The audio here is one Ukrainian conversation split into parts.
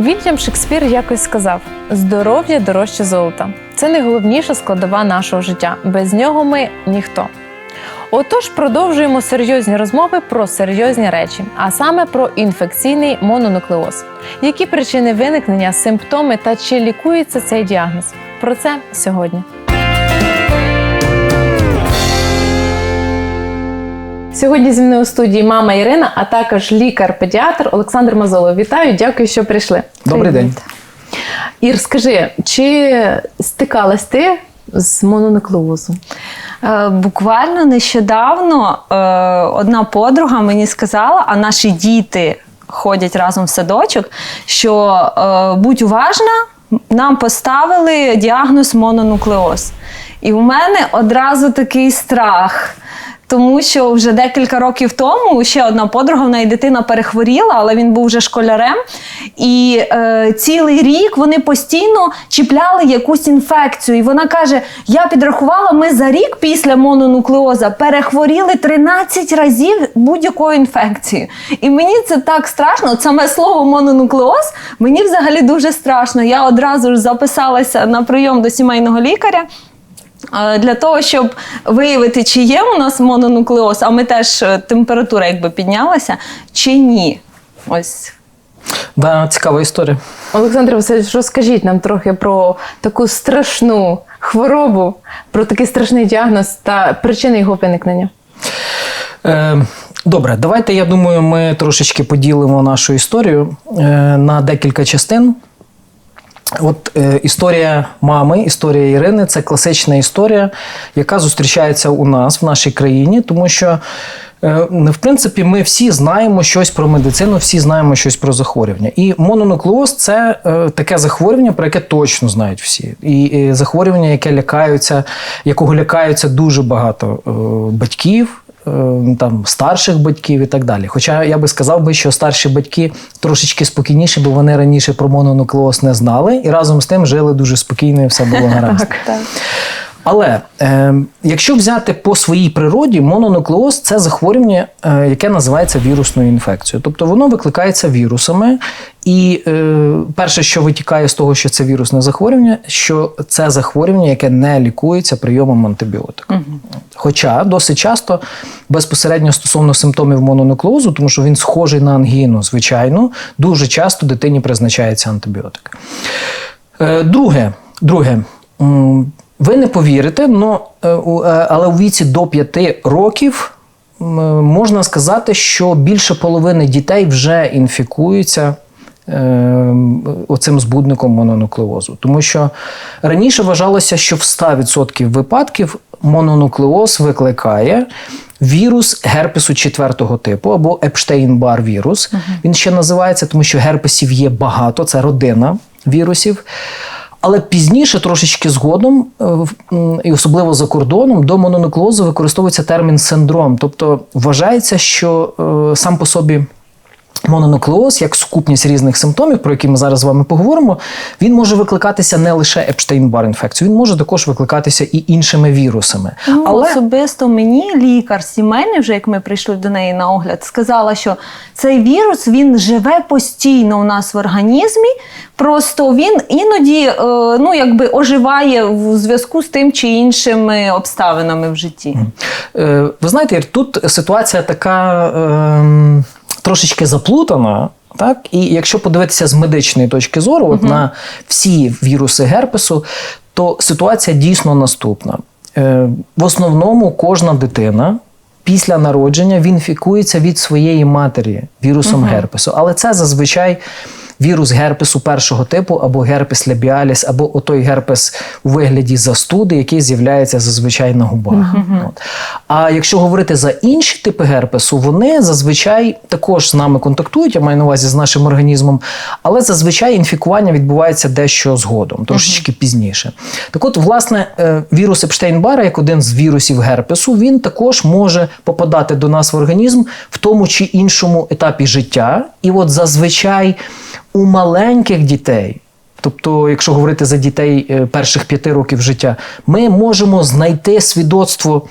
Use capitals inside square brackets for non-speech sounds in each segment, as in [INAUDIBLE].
Вільям Шекспір якось сказав: здоров'я дорожче золота. Це найголовніша складова нашого життя. Без нього ми ніхто. Отож, продовжуємо серйозні розмови про серйозні речі, а саме про інфекційний мононуклеоз. Які причини виникнення, симптоми та чи лікується цей діагноз? Про це сьогодні. Сьогодні зі мною у студії мама Ірина, а також лікар-педіатр Олександр Мазолов. Вітаю, дякую, що прийшли. Добрий день. Ір, скажи, чи стикалась ти з мононуклеозом? Е, Буквально нещодавно е, одна подруга мені сказала, а наші діти ходять разом в садочок, що е, будь уважна, нам поставили діагноз мононуклеоз. І у мене одразу такий страх. Тому що вже декілька років тому ще одна подруга, в неї дитина перехворіла, але він був вже школярем. І е, цілий рік вони постійно чіпляли якусь інфекцію. І вона каже: Я підрахувала, ми за рік після мононуклеоза перехворіли 13 разів будь-якою інфекцією. І мені це так страшно. Саме слово мононуклеоз мені взагалі дуже страшно. Я одразу ж записалася на прийом до сімейного лікаря. Для того, щоб виявити, чи є у нас мононуклеоз, а ми теж е, температура якби піднялася, чи ні. Ось Да, цікава історія. Олександр Васильович, розкажіть нам трохи про таку страшну хворобу, про такий страшний діагноз та причини його виникнення. Е, добре, давайте, я думаю, ми трошечки поділимо нашу історію е, на декілька частин. От е, історія мами, історія Ірини це класична історія, яка зустрічається у нас в нашій країні, тому що, е, в принципі, ми всі знаємо щось про медицину, всі знаємо щось про захворювання. І мононуклеоз це е, таке захворювання, про яке точно знають всі. І, і захворювання, яке лякаються, якого лякаються дуже багато е, батьків там старших батьків і так далі. Хоча я би сказав би, що старші батьки трошечки спокійніші, бо вони раніше про мононуклеоз не знали і разом з тим жили дуже спокійно і все було гаразд. так. Але е, якщо взяти по своїй природі, мононуклеоз це захворювання, е, яке називається вірусною інфекцією. Тобто воно викликається вірусами, і е, перше, що витікає з того, що це вірусне захворювання, що це захворювання, яке не лікується прийомом антибіотика. Хоча досить часто безпосередньо стосовно симптомів мононуклеозу, тому що він схожий на ангіну, звичайно, дуже часто дитині призначається антибіотик. Е, Друге, друге. Ви не повірите, но, е, е, але у віці до 5 років можна сказати, що більше половини дітей вже інфікуються е, оцим збудником мононуклеозу. Тому що раніше вважалося, що в 100% випадків мононуклеоз викликає вірус герпесу четвертого типу або Епштейн-Бар вірус. Він ще називається, тому що герпесів є багато, це родина вірусів. Але пізніше, трошечки згодом, е, і особливо за кордоном, до мононуклеозу використовується термін синдром. Тобто вважається, що е, сам по собі мононуклеоз, як сукупність різних симптомів, про які ми зараз з вами поговоримо, він може викликатися не лише Епштейн-Бар інфекцією, він може також викликатися і іншими вірусами. Ну, Але особисто мені лікар сімейний, вже як ми прийшли до неї на огляд, сказала, що цей вірус він живе постійно у нас в організмі. Просто він іноді е, ну, якби оживає в зв'язку з тим чи іншими обставинами в житті. Е, Ви знаєте, тут ситуація така ем, трошечки заплутана. Так? І якщо подивитися з медичної точки зору от на всі віруси герпесу, то ситуація дійсно наступна. Е, В основному кожна дитина після народження інфікується від своєї матері вірусом герпесу. Але це зазвичай вірус герпесу першого типу, або герпес лебіаліс, або отой герпес у вигляді застуди, який з'являється зазвичай на губах. От. А якщо говорити за інші типи герпесу, вони зазвичай також з нами контактують, я маю на увазі з нашим організмом, але зазвичай інфікування відбувається дещо згодом, трошечки пізніше. Так от, власне, е, вірус Епштейн-Бара, як один з вірусів герпесу, він також може попадати до нас в організм в тому чи іншому етапі життя. І от зазвичай у маленьких дітей. Тобто, якщо говорити за дітей е, перших п'яти років життя, ми можемо знайти свідоцтво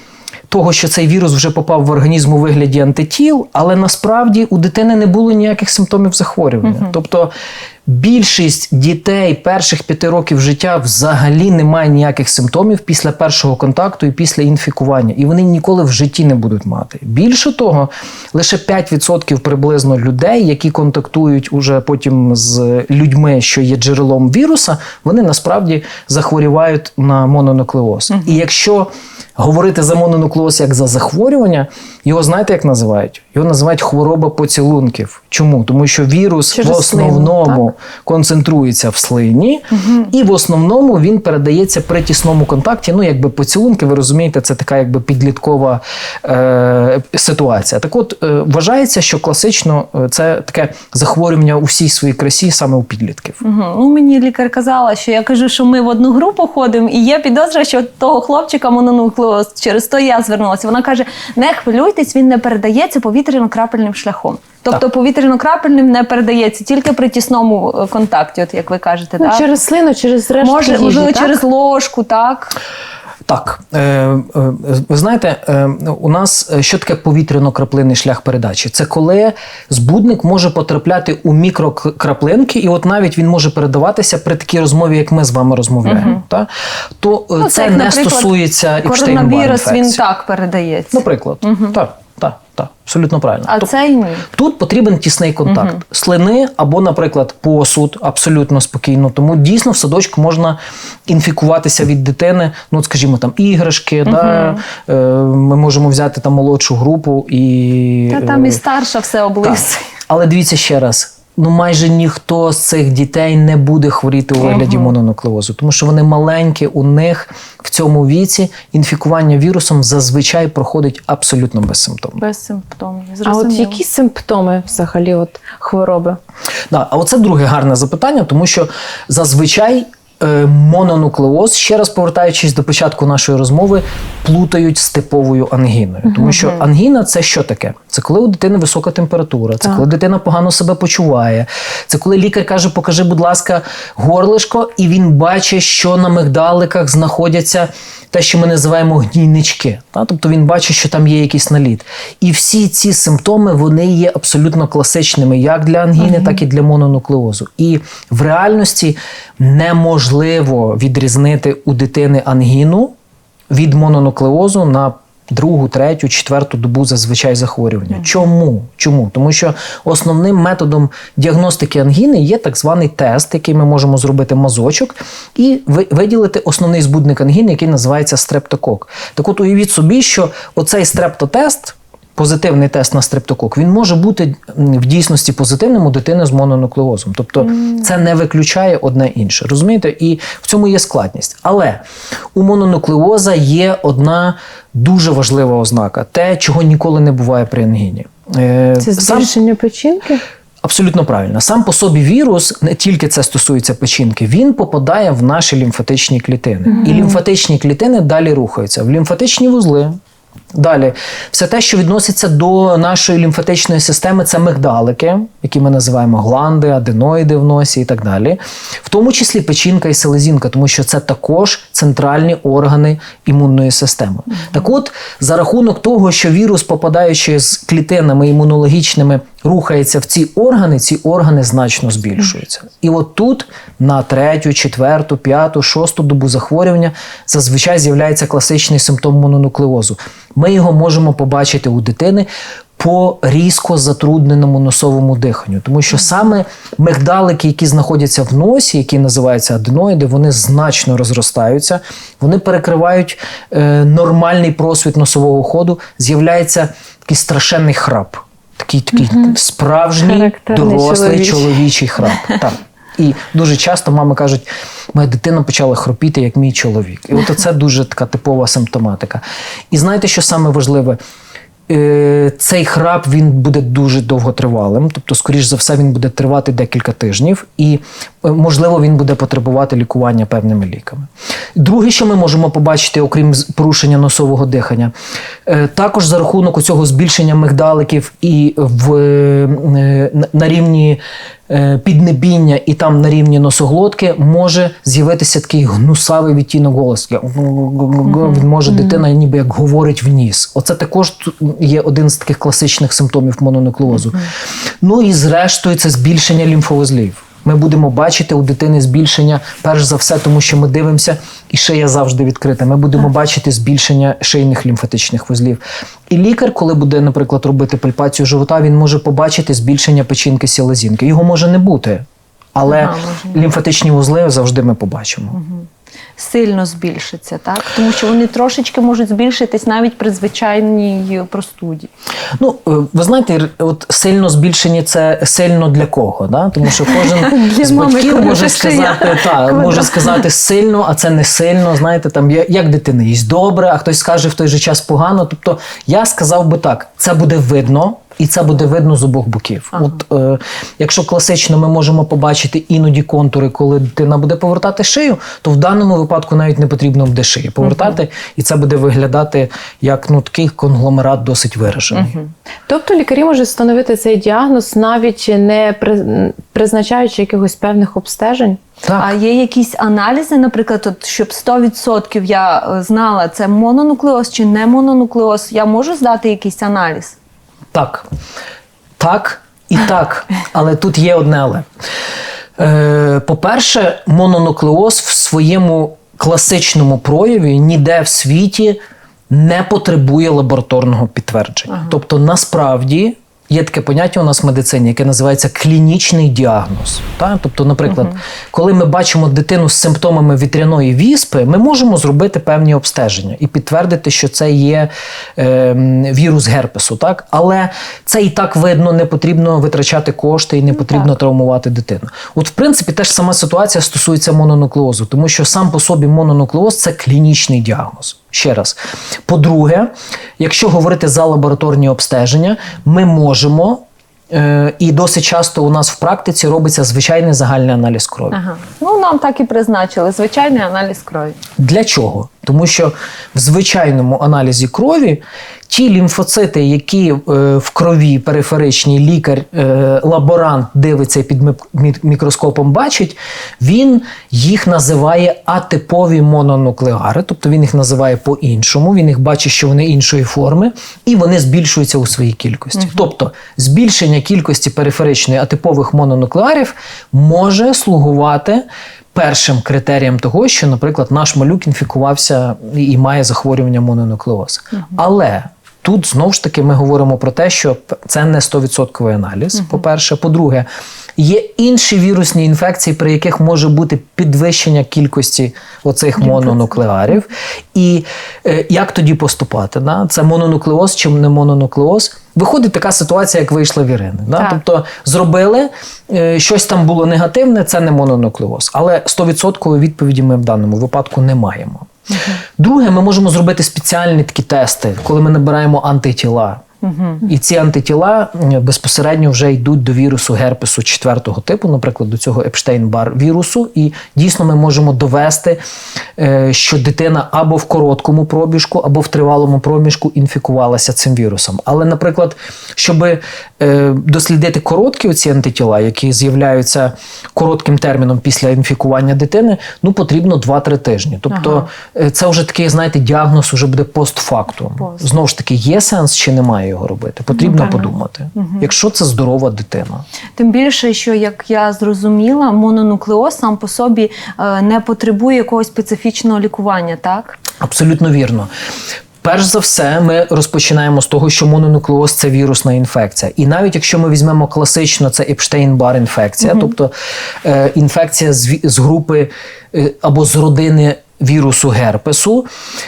того, що цей вірус вже попав в організм у вигляді антитіл, але насправді у дитини не було ніяких симптомів захворювання. Тобто Більшість дітей перших п'яти років життя взагалі не має ніяких симптомів після першого контакту і після інфікування, і вони ніколи в житті не будуть мати. Більше того, лише 5% приблизно людей, які контактують уже потім з людьми, що є джерелом віруса, вони насправді захворівають на мононуклеоз. І якщо говорити за мононуклеоз як за захворювання, його знаєте, як називають? Його називають хвороба поцілунків. Чому? Тому що вірус Через в слину, основному концентрується в слині, і в основному він передається при тісному контакті. Ну, якби поцілунки, ви розумієте, це така якби підліткова е, ситуація. Так от е, вважається, що класично е, це таке захворювання у всій своїй красі саме у підлітків. Угу. Ну, мені лікар казала, що я кажу, що ми в одну групу ходимо, і є підозра, що того хлопчика мононуклеоз. Через то я звернулася. Вона каже: не хвилюйтесь, він не передається повітряно-крапельним шляхом. Тобто повітряно-крапельним не передається тільки при тісному е, контакті, от як ви кажете, Ну, так? через слину, через рештки Може, їжі, можливо, так? через ложку, так? Так, е, е, ви знаєте, е, у нас що таке повітряно-краплинний шлях передачі? Це коли збудник може потрапляти у мікрокраплинки, і от навіть він може передаватися при такій розмові, як ми з вами розмовляємо. Та? То Ну, це, як, не стосується Епштейн-Бар Коронавірус він так передається. Наприклад, так, так, так, абсолютно правильно. а Тобто цей ні. Тут потрібен тісний контакт слини або, наприклад, посуд абсолютно спокійно. Тому дійсно в садочку можна інфікуватися від дитини. Ну, скажімо, там іграшки. Да? Е, ми можемо взяти там молодшу групу і Та там е, і старша все так. Але дивіться ще раз. Ну, майже ніхто з цих дітей не буде хворіти у вигляді мононуклеозу, тому що вони маленькі, у них в цьому віці інфікування вірусом зазвичай проходить абсолютно безсимптомно. Без симптомів. А от Зрозуміло. які симптоми взагалі от хвороби? Да, а оце друге гарне запитання, тому що зазвичай е, мононуклеоз, ще раз повертаючись до початку нашої розмови, плутають з типовою ангіною. Тому що ангіна це що таке? Це коли у дитини висока температура, це Так. коли дитина погано себе почуває, це коли лікар каже, покажи, будь ласка, горлишко, і він бачить, що на мигдаликах знаходяться те, що ми називаємо гнійнички. Та? Тобто він бачить, що там є якийсь наліт. І всі ці симптоми вони є абсолютно класичними як для ангіни, так і для мононуклеозу. І в реальності неможливо відрізнити у дитини ангіну від мононуклеозу на другу, третю, четверту добу зазвичай захворювання. Чому? Чому? Тому що основним методом діагностики ангіни є так званий тест, який ми можемо зробити мазочок, і виділити основний збудник ангіни, який називається стрептокок. Так от уявіть собі, що оцей стрептотест. Позитивний тест на стрептокок, він може бути в дійсності позитивним у дитини з мононуклеозом. Тобто це не виключає одне інше. Розумієте? І в цьому є складність. Але у мононуклеоза є одна дуже важлива ознака: те, чого ніколи не буває при ангіні. Е, Це сам- збільшення печінки? Абсолютно правильно. Сам по собі вірус, не тільки це стосується печінки, він попадає в наші лімфатичні клітини. І лімфатичні клітини далі рухаються в лімфатичні вузли. Далі, все те, що відноситься до нашої лімфатичної системи, це мигдалики, які ми називаємо гланди, аденоїди в носі і так далі. В тому числі печінка і селезінка, тому що це також центральні органи імунної системи. Так от, за рахунок того, що вірус, попадаючи з клітинами імунологічними, рухається в ці органи, ці органи значно збільшуються. І от тут на третю, четверту, п'яту, шосту добу захворювання зазвичай з'являється класичний симптом мононуклеозу. Ми його можемо побачити у дитини. По різко затрудненому носовому диханню, тому що саме мигдалики, які знаходяться в носі, які називаються аденоїди, вони значно розростаються, вони перекривають е, нормальний просвіт носового ходу, з'являється такий страшенний храп. Такий такий справжній дорослий чоловічий. чоловічий [LAUGHS] храп. Так. І дуже часто мами кажуть, моя дитина почала хропіти, як мій чоловік. І от це дуже така типова симптоматика. І знаєте, що саме важливе? Е, Цей храп він буде дуже довготривалим, тобто, скоріш за все, він буде тривати декілька тижнів, і можливо він буде потребувати лікування певними ліками. Друге, що ми можемо побачити, окрім порушення носового дихання, е, також за рахунок цього збільшення мигдаликів і в е, на- на рівні е, піднебіння і там на рівні носоглотки може з'явитися такий гнусавий відтінок голосу. Він може дитина ніби як говорить в ніс. Оце також є один з таких класичних симптомів мононуклеозу. Ну і зрештою це збільшення лімфовузлів. Ми будемо бачити у дитини збільшення, перш за все, тому що ми дивимося, і шия завжди відкрита. Ми будемо бачити збільшення шийних лімфатичних вузлів. І лікар, коли буде, наприклад, робити пальпацію живота, він може побачити збільшення печінки сілезінки. Його може не бути, але Ага, лімфатичні вузли завжди ми побачимо. Сильно збільшиться, так? Тому що вони трошечки можуть збільшитись навіть при звичайній простуді. Ну, е, ви знаєте, от сильно збільшені це сильно для кого? Да? Тому що кожен [LAUGHS] з батьків може сказати, [LAUGHS] та, може сказати сильно, а це не сильно. Знаєте, там як дитина їсть добре, а хтось скаже в той же час погано. Тобто я сказав би так: це буде видно. І це буде видно з обох боків. От е, якщо класично ми можемо побачити іноді контури, коли дитина буде повертати шию, то в даному випадку навіть не потрібно буде шиї повертати, і це буде виглядати як ну такий конгломерат досить виражений. Тобто лікарі можуть встановити цей діагноз, навіть не при- призначаючи якихось певних обстежень. Так. А є якісь аналізи, наприклад, от, щоб 100% я е, знала, це мононуклеоз чи не мононуклеоз, я можу здати якийсь аналіз? Так. Так і так. Але тут є одне але. Е, по-перше, мононуклеоз в своєму класичному прояві ніде в світі не потребує лабораторного підтвердження. Тобто, насправді. Є таке поняття у нас в медицині, яке називається клінічний діагноз. Так? Тобто, наприклад, коли ми бачимо дитину з симптомами вітряної віспи, ми можемо зробити певні обстеження і підтвердити, що це є е, вірус герпесу. Так? Але це і так видно, не потрібно витрачати кошти і не потрібно травмувати дитину. От, в принципі, теж сама ситуація стосується мононуклеозу, тому що сам по собі мононуклеоз це клінічний діагноз. Ще раз. По-друге, якщо говорити за лабораторні обстеження, ми можемо. е, І досить часто у нас в практиці робиться звичайний загальний аналіз крові. Ага. Ну, нам так і призначили. Звичайний аналіз крові. Для чого? Тому що в звичайному аналізі крові ті лімфоцити, які е, в крові периферичній лікар, е, лаборант дивиться під мікроскопом бачить, він їх називає атипові мононуклеари, тобто він їх називає по-іншому, він їх бачить, що вони іншої форми, і вони збільшуються у своїй кількості. Тобто збільшення кількості периферичної атипових мононуклеарів може слугувати першим критерієм того, що, наприклад, наш малюк інфікувався і має захворювання мононуклеоз. Але тут знову ж таки ми говоримо про те, що це не 100% аналіз. По-перше, по-друге, є інші вірусні інфекції, при яких може бути підвищення кількості оцих мононуклеарів. І е, як тоді поступати? Да? Це мононуклеоз чи не мононуклеоз? Виходить така ситуація, як вийшла в Ірини. Да? Тобто зробили, е, щось там було негативне, це не мононуклеоз. Але 100% відповіді ми в даному випадку не маємо. Друге, ми можемо зробити спеціальні такі тести, коли ми набираємо антитіла. І ці антитіла безпосередньо вже йдуть до вірусу герпесу четвертого типу, наприклад, до цього Епштейн-Бар вірусу. І дійсно ми можемо довести, е, що дитина або в короткому пробіжку, або в тривалому проміжку інфікувалася цим вірусом. Але, наприклад, щоб е, дослідити короткі оці антитіла, які з'являються коротким терміном після інфікування дитини, ну потрібно 2-3 тижні. Тобто е, це вже такий, знаєте, діагноз уже буде постфактум. Пост. Знову ж таки, є сенс чи немає його робити? Потрібно подумати. Якщо це здорова дитина. Тим більше, що як я зрозуміла, мононуклеоз сам по собі е, не потребує якогось специфічного лікування, так? Абсолютно вірно. Перш за все, ми розпочинаємо з того, що мононуклеоз це вірусна інфекція. І навіть якщо ми візьмемо класично, це Епштейн-Бар інфекція, тобто е, інфекція з, з групи е, або з родини вірусу герпесу,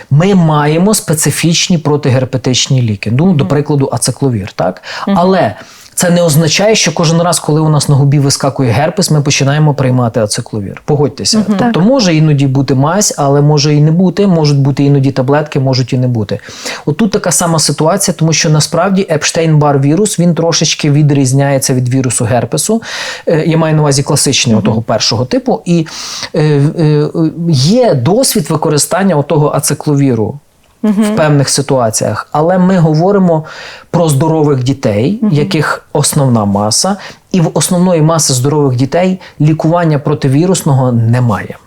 ми маємо специфічні протигерпетичні ліки. Ну, до прикладу, ацикловір. Так? Але це не означає, що кожен раз, коли у нас на губі вискакує герпес, ми починаємо приймати ацикловір. Погодьтеся. Тобто може іноді бути мазь, але може і не бути. Можуть бути іноді таблетки, можуть і не бути. Отут така сама ситуація, тому що насправді Епштейн-Бар вірус він трошечки відрізняється від вірусу герпесу. Е, Я маю на увазі класичний отого першого типу. І е, е, є досвід використання отого ацикловіру в певних ситуаціях. Але ми говоримо про здорових дітей, яких основна маса, і в основної маси здорових дітей лікування противірусного немає.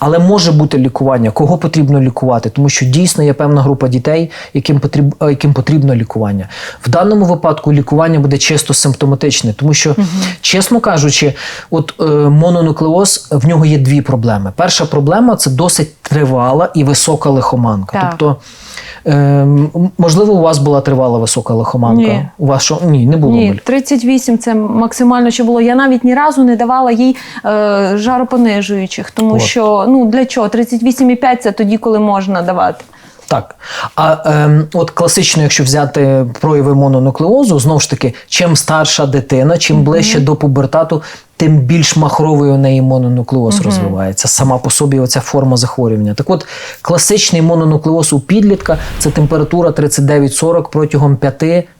Але може бути лікування. Кого потрібно лікувати? Тому що дійсно є певна група дітей, яким потрібно, яким потрібно лікування. В даному випадку лікування буде чисто симптоматичне, тому що, чесно кажучи, от е, мононуклеоз в нього є дві проблеми. Перша проблема це досить тривала і висока лихоманка. Так. Тобто, е, можливо, у вас була тривала висока лихоманка. Ні. У вас що? Ні, не було. Ні, 38 це максимально, що було. Я навіть ні разу не давала їй е, жаропонижуючих, тому От. що ну для чого? 38,5 це тоді, коли можна давати. Так. А ем, от класично, якщо взяти прояви мононуклеозу, знову ж таки, чим старша дитина, чим ближче до пубертату, тим більш махровий у неї мононуклеоз розвивається. Сама по собі оця форма захворювання. Так от, класичний мононуклеоз у підлітка це температура 39-40 протягом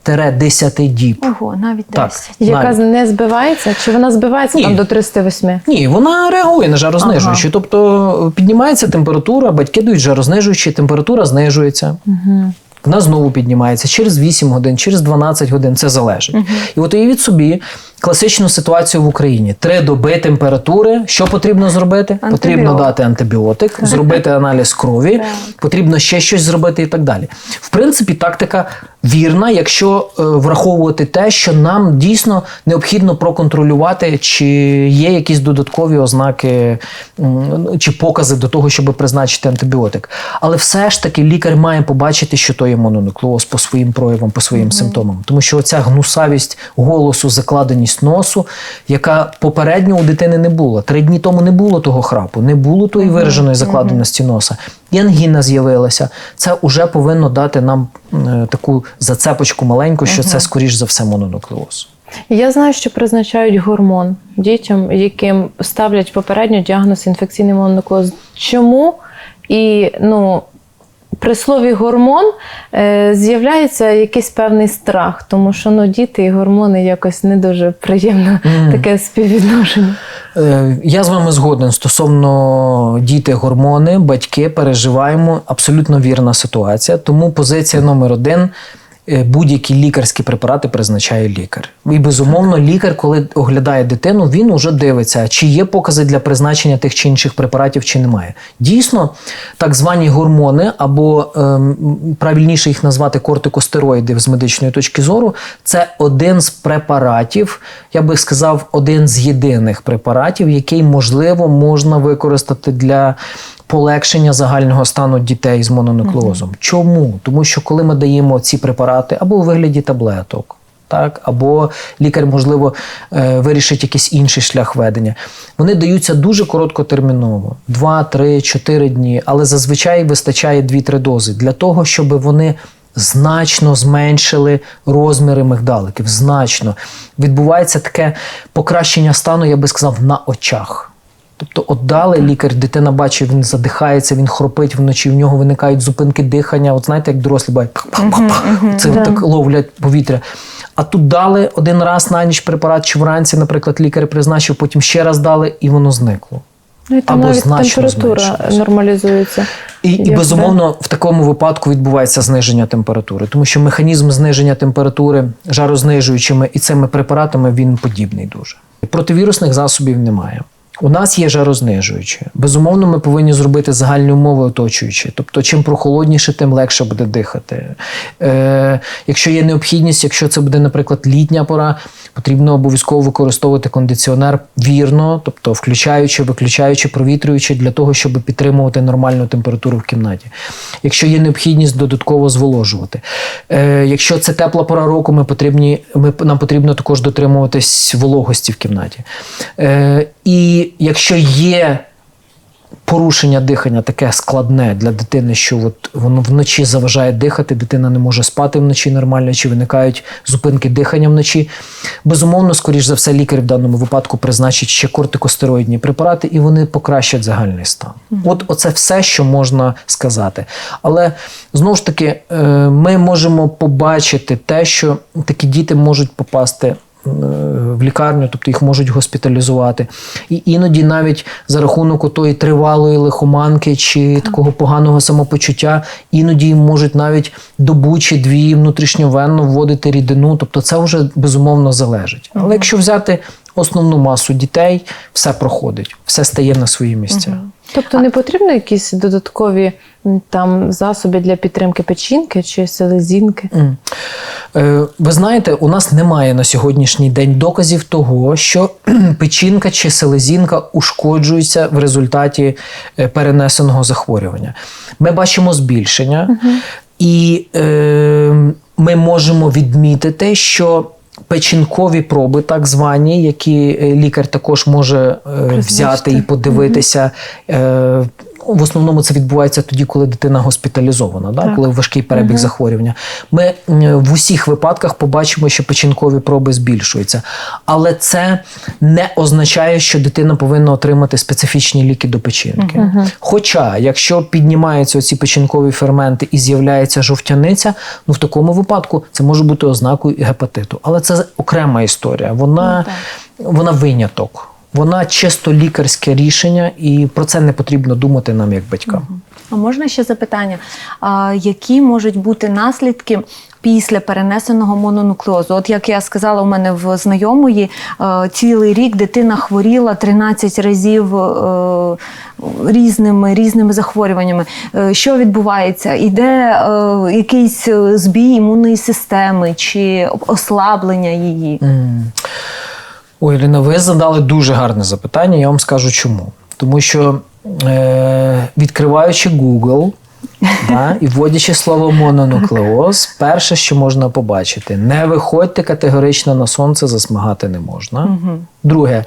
5-10 діб. Ого, навіть Так. Яка Навіть. не збивається? Чи вона збивається Ні. там до 308? Ні, вона реагує на жарознижуючі. Тобто піднімається температура, батьки дають жарознижуючі, температура знижується. Вона знову піднімається через 8 годин, через 12 годин, це залежить. І от уявіть собі класичну ситуацію в Україні: три доби температури. Що потрібно зробити? Потрібно дати антибіотик, зробити аналіз крові, потрібно ще щось зробити і так далі. В принципі, тактика вірна, якщо е, враховувати те, що нам дійсно необхідно проконтролювати, чи є якісь додаткові ознаки чи покази до того, щоб призначити антибіотик. Але все ж таки лікар має побачити, що то є мононуклеоз по своїм проявам, по своїм симптомам. Тому що оця гнусавість голосу, закладеність носу, яка попередньо у дитини не була. Три дні тому не було того храпу, не було тої вираженої закладеності носа. І ангіна з'явилася. Це вже повинно дати нам е, таку зацепочку маленьку, що це скоріш за все мононуклеоз. Я знаю, що призначають гормон дітям, яким ставлять попередньо діагноз інфекційний мононуклеоз. Чому? І ну, при слові гормон е, з'являється якийсь певний страх, тому що ну, діти і гормони якось не дуже приємно таке співвідношення. Е, Я з вами згоден стосовно діти, гормони, батьки переживаємо. Абсолютно вірна ситуація. Тому позиція номер один. Е, Будь-які лікарські препарати призначає лікар. І безумовно, лікар, коли оглядає дитину, він уже дивиться, чи є покази для призначення тих чи інших препаратів, чи немає. Дійсно, так звані гормони, або ем, правильніше їх назвати кортикостероїди з медичної точки зору, це один з препаратів, я би сказав, один з єдиних препаратів, який можливо можна використати для полегшення загального стану дітей з мононуклеозом. Чому? Тому що коли ми даємо ці препарати або у вигляді таблеток. Так, або лікар, можливо, е, вирішить якийсь інший шлях ведення. Вони даються дуже короткотерміново: 2, 3, 4 дні, але зазвичай вистачає 2-3 дози для того, щоб вони значно зменшили розміри мигдаликів. Значно відбувається таке покращення стану, я би сказав, на очах. Тобто, от дали лікар, дитина бачить, він задихається, він хропить вночі, в нього виникають зупинки дихання. От знаєте, як дорослі бувають, це так ловлять повітря. А тут дали один раз на ніч препарат, чи вранці, наприклад, лікар призначив, потім ще раз дали, і воно зникло. Ну і там Або навіть температура нормалізується. І, і безумовно, в такому випадку відбувається зниження температури, тому що механізм зниження температури жарознижуючими і цими препаратами він подібний дуже. Противірусних засобів немає. У нас є жарознижуючі. Безумовно, ми повинні зробити загальні умови оточуючі. Тобто, чим прохолодніше, тим легше буде дихати. Е, якщо є необхідність, якщо це буде, наприклад, літня пора, потрібно обов'язково використовувати кондиціонер вірно, тобто включаючи, виключаючи, провітрюючи для того, щоб підтримувати нормальну температуру в кімнаті. Якщо є необхідність, додатково зволожувати. Е, якщо це тепла пора року, ми потрібні, ми, нам потрібно також дотримуватись вологості в кімнаті. Е, і якщо є порушення дихання таке складне для дитини, що от воно вночі заважає дихати, дитина не може спати вночі нормально, чи виникають зупинки дихання вночі. Безумовно, скоріш за все, лікар в даному випадку призначить ще кортикостероїдні препарати, і вони покращать загальний стан. От оце все, що можна сказати. Але знову ж таки, е, ми можемо побачити те, що такі діти можуть попасти в лікарню, тобто їх можуть госпіталізувати. І іноді навіть за рахунок тої тривалої лихоманки чи такого поганого самопочуття, іноді їм можуть навіть добу чи дві внутрішньовенно вводити рідину. Тобто це вже безумовно залежить. Але якщо взяти основну масу дітей все проходить, все стає на свої місця. Тобто не потрібно якісь додаткові там засоби для підтримки печінки чи селезінки? М. Е, Ви знаєте, у нас немає на сьогоднішній день доказів того, що [CLEARS THROAT] печінка чи селезінка ушкоджуються в результаті е, перенесеного захворювання. Ми бачимо збільшення, і е, ми можемо відмітити, що. Печінкові проби, так звані, які е, лікар також може е, взяти і подивитися. Е, в основному це відбувається тоді, коли дитина госпіталізована, да? Коли важкий перебіг захворювання. Ми в усіх випадках побачимо, що печінкові проби збільшуються. Але це не означає, що дитина повинна отримати специфічні ліки до печінки. Хоча, якщо піднімаються ці печінкові ферменти і з'являється жовтяниця, ну в такому випадку це може бути ознакою гепатиту. Але це окрема історія. Вона, вона виняток. Вона чисто лікарське рішення, і про це не потрібно думати нам як батькам. А можна ще запитання? А, які можуть бути наслідки після перенесеного мононуклеозу? От як я сказала, у мене в знайомої е, цілий рік дитина хворіла 13 разів е, різними, різними захворюваннями. Е, що відбувається? Іде якийсь збій імунної системи чи ослаблення її? М. Ой, Ірина, ви задали дуже гарне запитання. Я вам скажу чому. Тому що е, відкриваючи Google да, і вводячи слово мононуклеоз, перше, що можна побачити, не виходьте категорично на сонце, засмагати не можна. Друге,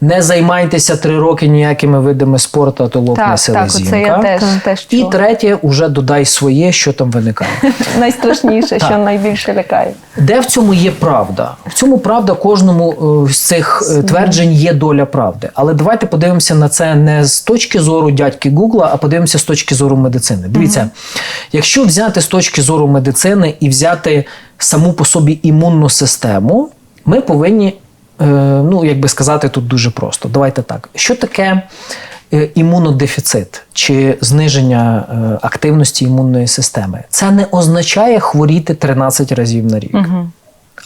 не займайтеся три роки ніякими видами спорту, а то лопне Так, так, селезінка. я теж, теж І чула. третє, уже додай своє, що там виникає. [LAUGHS] Найстрашніше, що найбільше лякає. Де в цьому є правда? В цьому правда кожному е, з цих е, тверджень є доля правди. Але давайте подивимося на це не з точки зору дядьки Гугла, а подивимося з точки зору медицини. Дивіться, якщо взяти з точки зору медицини і взяти саму по собі імунну систему, ми повинні, е, ну як би сказати, тут дуже просто. Давайте так. Що таке? е, Імунодефіцит чи зниження е, активності імунної системи це не означає хворіти 13 разів на рік.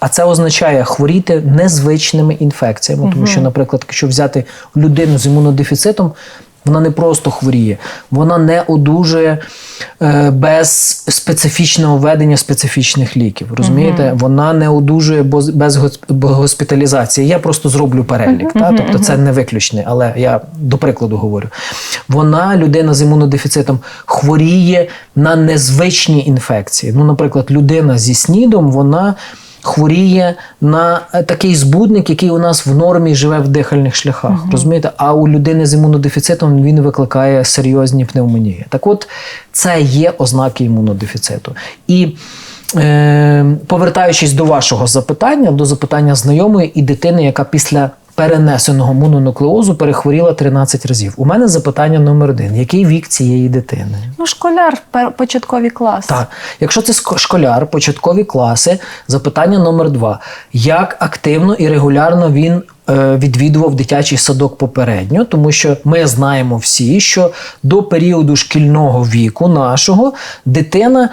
А це означає хворіти незвичними інфекціями, тому що, наприклад, якщо взяти людину з імунодефіцитом, вона не просто хворіє, вона не одужує е, без специфічного введення специфічних ліків. Розумієте? Вона не одужує без госпіталізації. Я просто зроблю перелік. Та? Тобто це не виключний, але я до прикладу говорю. Вона, людина з імунодефіцитом, хворіє на незвичні інфекції. Ну, наприклад, людина зі снідом, вона хворіє на е, такий збудник, який у нас в нормі живе в дихальних шляхах. Розумієте? А у людини з імунодефіцитом він викликає серйозні пневмонії. Так от, це є ознаки імунодефіциту. І е, повертаючись до вашого запитання, до запитання знайомої і дитини, яка після перенесеного мононуклеозу перехворіла 13 разів. У мене запитання номер один: який вік цієї дитини? Ну, школяр, початкові класи. Так, якщо це школяр, початкові класи, запитання номер два: як активно і регулярно він е, відвідував дитячий садок попередньо, тому що ми знаємо всі, що до періоду шкільного віку нашого дитина.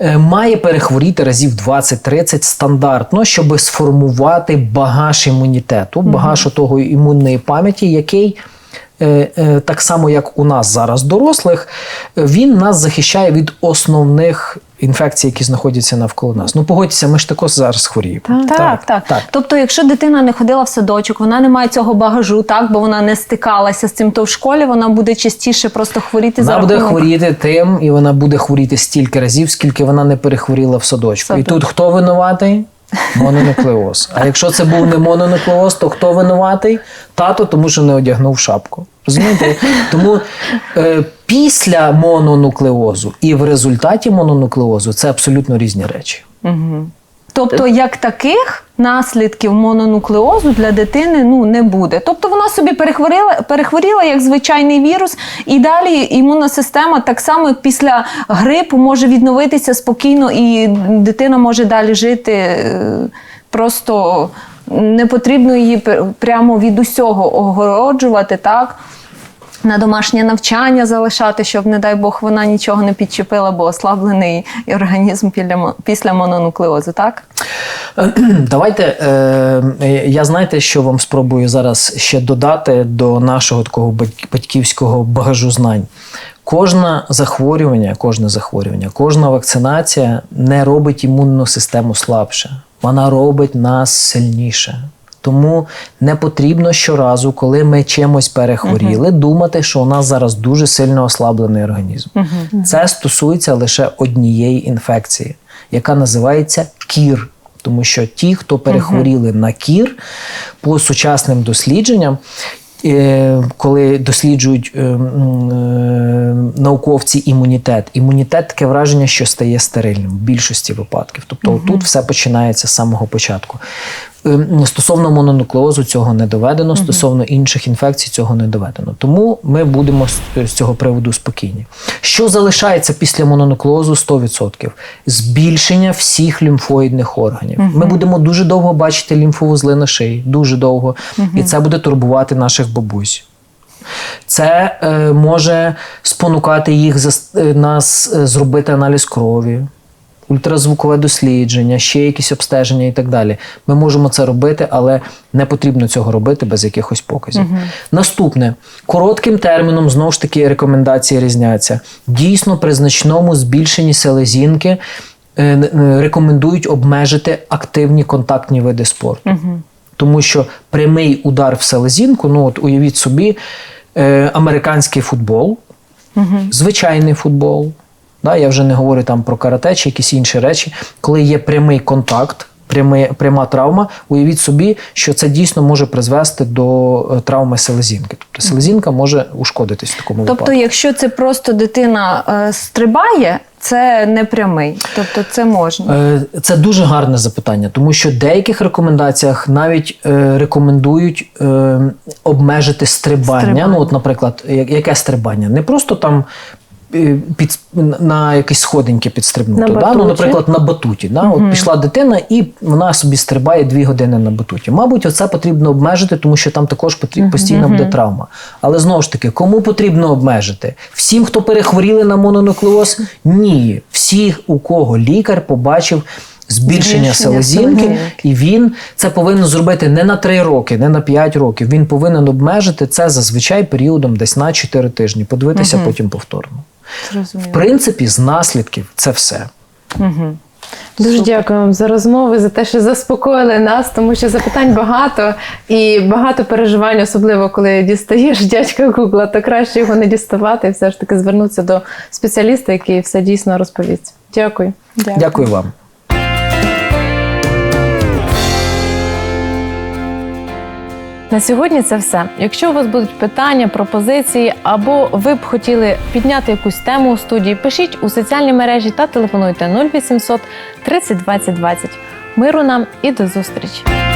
Е, Має перехворіти разів 20-30 стандартно, щоб сформувати багаж імунітету, багаж того імунної пам'яті, який е, е, так само як у нас зараз дорослих, він нас захищає від основних інфекцій, які знаходяться навколо нас. Ну погодьтеся, ми ж також зараз хворіємо. Так, так, Тобто, якщо дитина не ходила в садочок, вона не має цього багажу, так, бо вона не стикалася з цим, то в школі вона буде частіше просто хворіти за Вона буде рахунок. хворіти тим, і вона буде хворіти стільки разів, скільки вона не перехворіла в садочку. Садок. І тут хто винуватий? Мононуклеоз. А якщо це був не мононуклеоз, то хто винуватий? Тато, тому що не одягнув шапку. Розумієте? Тому е, після мононуклеозу і в результаті мононуклеозу це абсолютно різні речі. Тобто, як таких наслідків мононуклеозу для дитини ну не буде. Тобто вона собі перехворіла, перехворіла як звичайний вірус, і далі імунна система так само після грипу може відновитися спокійно, і дитина може далі жити. е, Просто не потрібно її прямо від усього огороджувати, так? На домашнє навчання залишати, щоб, не дай Бог, вона нічого не підчепила, бо ослаблений організм після, мононуклеозу, так? [CLEARS THROAT] Давайте е, я знаєте, що вам спробую зараз ще додати до нашого такого бать- батьківського багажу знань. Кожне захворювання, кожне захворювання, кожна вакцинація не робить імунну систему слабше, вона робить нас сильніше. Тому не потрібно щоразу, коли ми чимось перехворіли, думати, що у нас зараз дуже сильно ослаблений організм. Це стосується лише однієї інфекції, яка називається кір. Тому що ті, хто перехворіли на кір, по сучасним дослідженням, е, коли досліджують е, е, науковці імунітет, імунітет таке враження, що стає стерильним в більшості випадків. Тобто тут все починається з самого початку. Е, Стосовно мононуклеозу цього не доведено, стосовно інших інфекцій цього не доведено. Тому ми будемо з- з цього приводу спокійні. Що залишається після мононуклеозу 100%? Збільшення всіх лімфоїдних органів. Ми будемо дуже довго бачити лімфовузли на шиї, дуже довго. І це буде турбувати наших бабусь. Це е, може спонукати їх зас- е, нас е, зробити аналіз крові, ультразвукове дослідження, ще якісь обстеження і так далі. Ми можемо це робити, але не потрібно цього робити без якихось показів. Наступне коротким терміном знову ж таки рекомендації різняться. Дійсно, при значному збільшенні селезінки е, е, рекомендують обмежити активні контактні види спорту. Тому що прямий удар в селезінку, ну от уявіть собі, е, американський футбол, звичайний футбол. Да, я вже не говорю там про карате чи якісь інші речі. Коли є прямий контакт, прямий, пряма травма, уявіть собі, що це дійсно може призвести до е, травми селезінки. Тобто селезінка може ушкодитись в такому Тобто, випадку. якщо це просто дитина е, стрибає, це не прямий. Тобто це можна. Е, Це дуже гарне запитання, тому що в деяких рекомендаціях навіть е, рекомендують е, обмежити стрибання. Стрибання. Ну, от, наприклад, яке стрибання? Не просто там. Е, Під, на якісь сходинки підстрибнути. На да? Ну, наприклад, на батуті. Да? От пішла дитина і вона собі стрибає дві години на батуті. Мабуть, оце потрібно обмежити, тому що там також потрібно, постійно буде травма. Але знову ж таки, кому потрібно обмежити? Всім, хто перехворіли на мононуклеоз? Ні. Всі, у кого лікар побачив збільшення Збільшення селезінки, і він це повинен зробити не на 3 роки, не на 5 років. Він повинен обмежити це зазвичай періодом десь на 4 тижні. Подивитися потім повторно. Зрозуміло. В принципі, з наслідків це все. Дуже дякую вам за розмови, за те, що заспокоїли нас, тому що запитань багато і багато переживань, особливо коли дістаєш дядька Гугла, то краще його не діставати і все ж таки звернутися до спеціаліста, який все дійсно розповість. Дякую. Дякую вам. На сьогодні це все. Якщо у вас будуть питання, пропозиції або ви б хотіли підняти якусь тему у студії, пишіть у соціальні мережі та телефонуйте 0800 30 20 20. Миру нам і до зустрічі!